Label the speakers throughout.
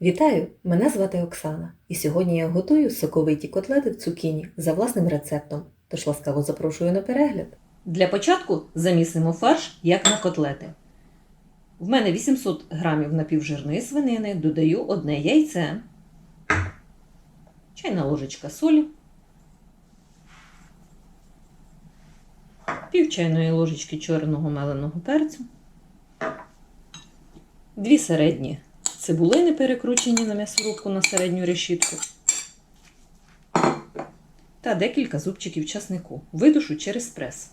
Speaker 1: Вітаю! Мене звати Оксана, і сьогодні я готую соковиті котлети в цукіні за власним рецептом. Тож ласкаво запрошую на перегляд. Для початку замісимо фарш як на котлети. В мене 800 грамів напівжирної свинини, додаю одне яйце, чайна ложечка солі, пів чайної ложечки чорного меленого перцю, дві середні цибулини перекручені на м'ясорубку на середню решітку та декілька зубчиків часнику. Видушу через прес.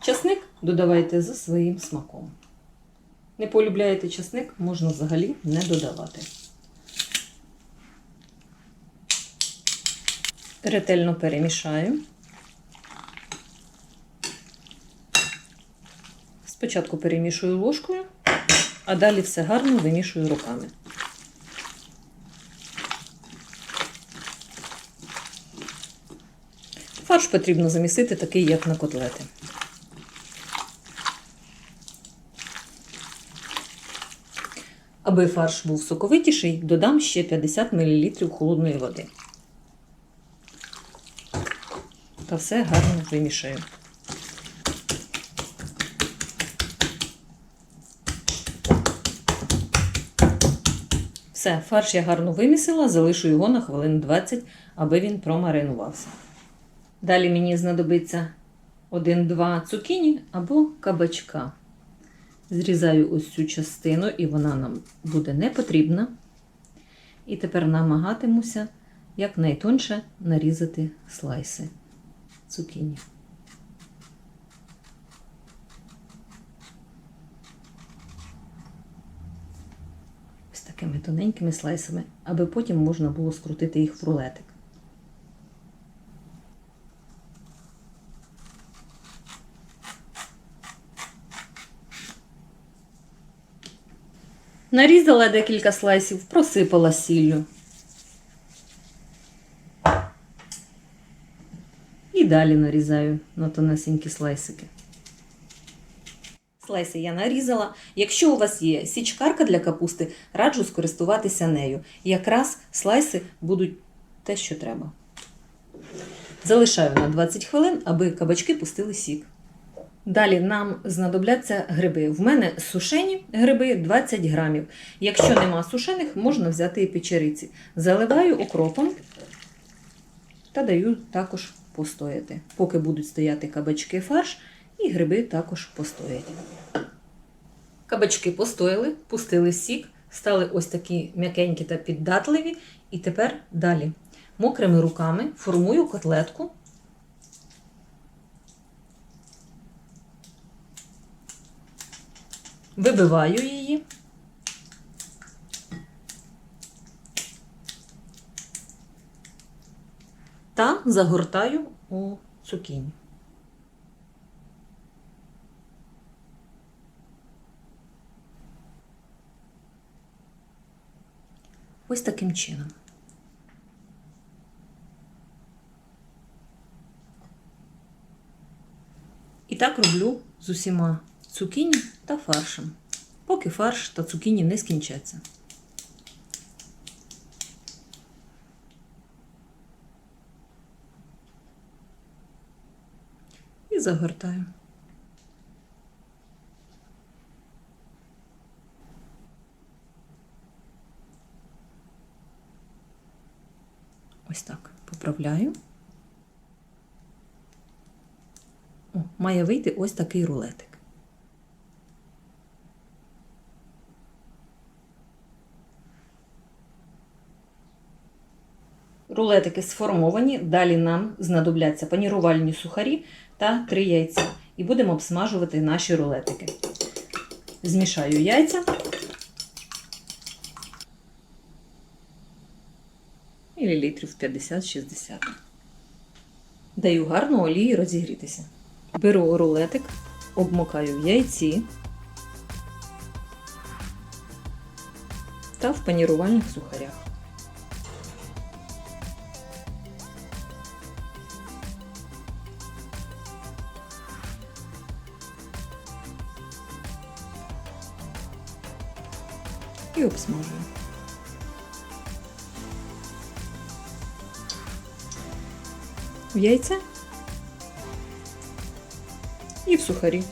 Speaker 1: Часник додавайте за своїм смаком. Не полюбляєте часник, можна взагалі не додавати. Ретельно перемішаю. Спочатку перемішую ложкою, а далі все гарно вимішую руками. Фарш потрібно замісити такий, як на котлети. Аби фарш був соковитіший, додам ще 50 мл холодної води. Та все гарно вимішаю. Все, фарш я гарно вимісила, залишу його на хвилин 20, аби він промаринувався. Далі мені знадобиться 1-2 цукіні або кабачка. Зрізаю ось цю частину, і вона нам буде не потрібна. І тепер намагатимуся якнайтонше нарізати слайси цукіні. Такими тоненькими слайсами, аби потім можна було скрутити їх в рулетик. Нарізала декілька слайсів, просипала сіллю. І далі нарізаю на тонесенькі слайсики. Слайси я нарізала. Якщо у вас є січкарка для капусти, раджу скористуватися нею. Якраз слайси будуть те, що треба. Залишаю на 20 хвилин, аби кабачки пустили сік. Далі нам знадобляться гриби. В мене сушені гриби 20 грамів. Якщо нема сушених, можна взяти і печериці. Заливаю окропом та даю також постояти. Поки будуть стояти кабачки фарш, і гриби також постоять. Кабачки постояли, пустили сік, стали ось такі м'якенькі та піддатливі. І тепер далі мокрими руками формую котлетку. Вибиваю її. Та загортаю у цукіні. Ось таким чином. І так роблю з усіма цукіні та фаршем, поки фарш та цукіні не скінчаться. І загортаю. Ось так поправляю. О, має вийти ось такий рулетик. Рулетики сформовані, далі нам знадобляться панірувальні сухарі та три яйця. І будемо обсмажувати наші рулетики. Змішаю яйця. Мілілітрів 50-60. Даю гарну олії розігрітися. Беру рулетик, обмокаю в яйці та в панірувальних сухарях. і обсмажую. В яйце і в сухарі.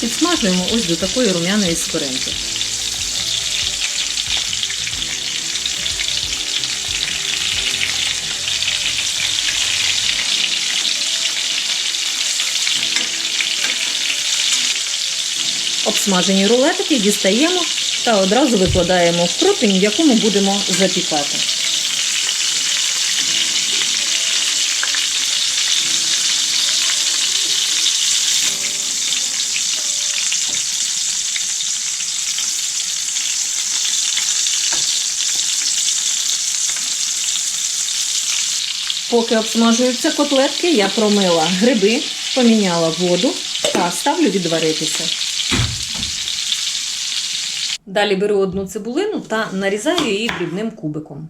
Speaker 1: Підсмажуємо ось до такої рум'яної скоринки. Обсмажені рулетики дістаємо та одразу викладаємо в противень, в якому будемо запікати. Поки обсмажуються котлетки, я промила гриби, поміняла воду та ставлю відваритися. Далі беру одну цибулину та нарізаю її дрібним кубиком.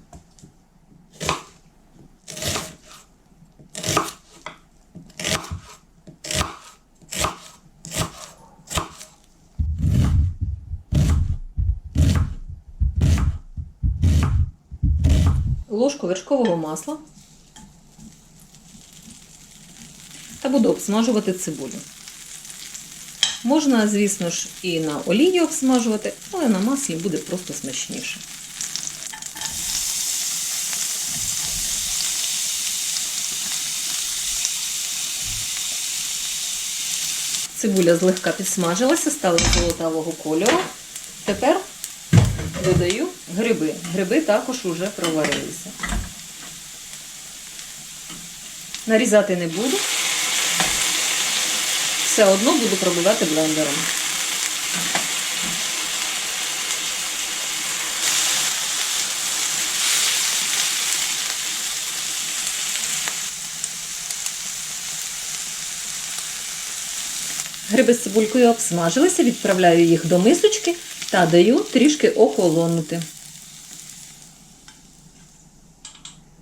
Speaker 1: Ложку вершкового масла та буду обсмажувати цибулю. Можна, звісно ж, і на олії обсмажувати, але на маслі буде просто смачніше. Цибуля злегка підсмажилася, стала золотавого кольору. Тепер додаю гриби. Гриби також уже проварилися. Нарізати не буду. Все одно буду пробивати блендером. Гриби з цибулькою обсмажилися, відправляю їх до мисочки та даю трішки охолонути.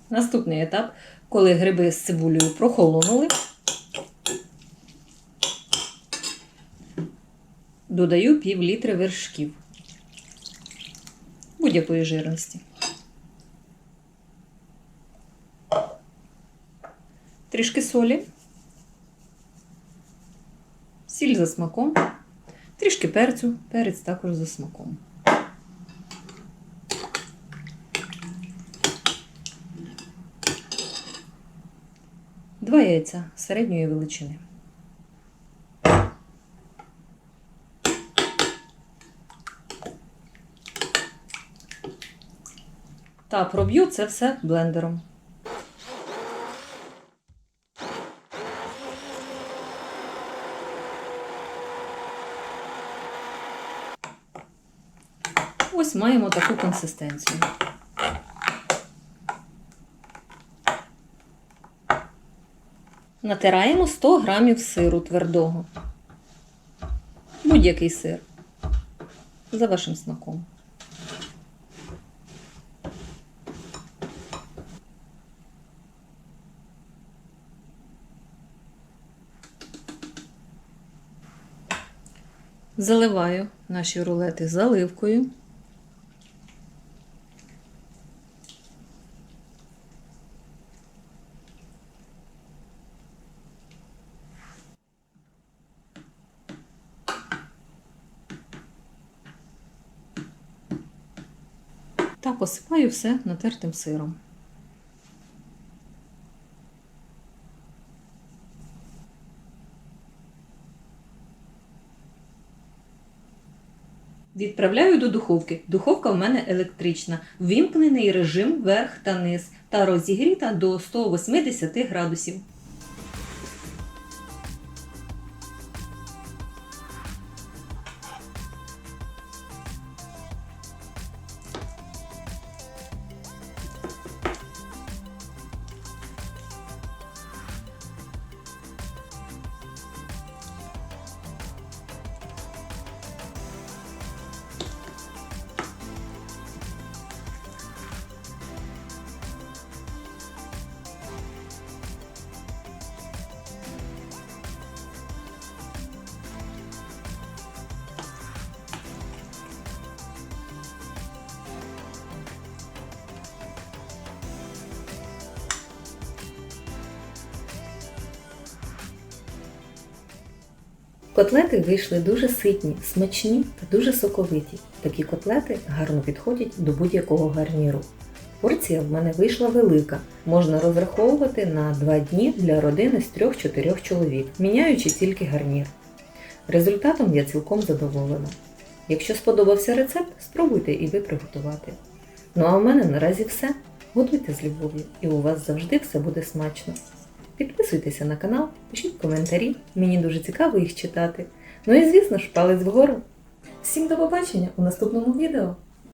Speaker 1: Наступний етап, коли гриби з цибулею прохолонули, додаю пів літри вершків будь-якої жирності. Трішки солі, сіль за смаком, трішки перцю, перець також за смаком. Два яйця середньої величини. Та проб'ю це все блендером. Ось маємо таку консистенцію. Натираємо 100 грамів сиру твердого. Будь-який сир. За вашим смаком. Заливаю наші рулети заливкою. Та посипаю все натертим сиром. Відправляю до духовки. Духовка в мене електрична. Ввімкнений режим верх та низ та розігріта до 180 градусів. Котлети вийшли дуже ситні, смачні та дуже соковиті. Такі котлети гарно підходять до будь-якого гарніру. Порція в мене вийшла велика. Можна розраховувати на 2 дні для родини з 3-4 чоловік, міняючи тільки гарнір. Результатом я цілком задоволена. Якщо сподобався рецепт, спробуйте і ви приготувати. Ну а в мене наразі все. Готуйте з любов'ю, і у вас завжди все буде смачно. Підписуйтеся на канал, пишіть коментарі, мені дуже цікаво їх читати. Ну і звісно ж, палець вгору. Всім до побачення у наступному відео!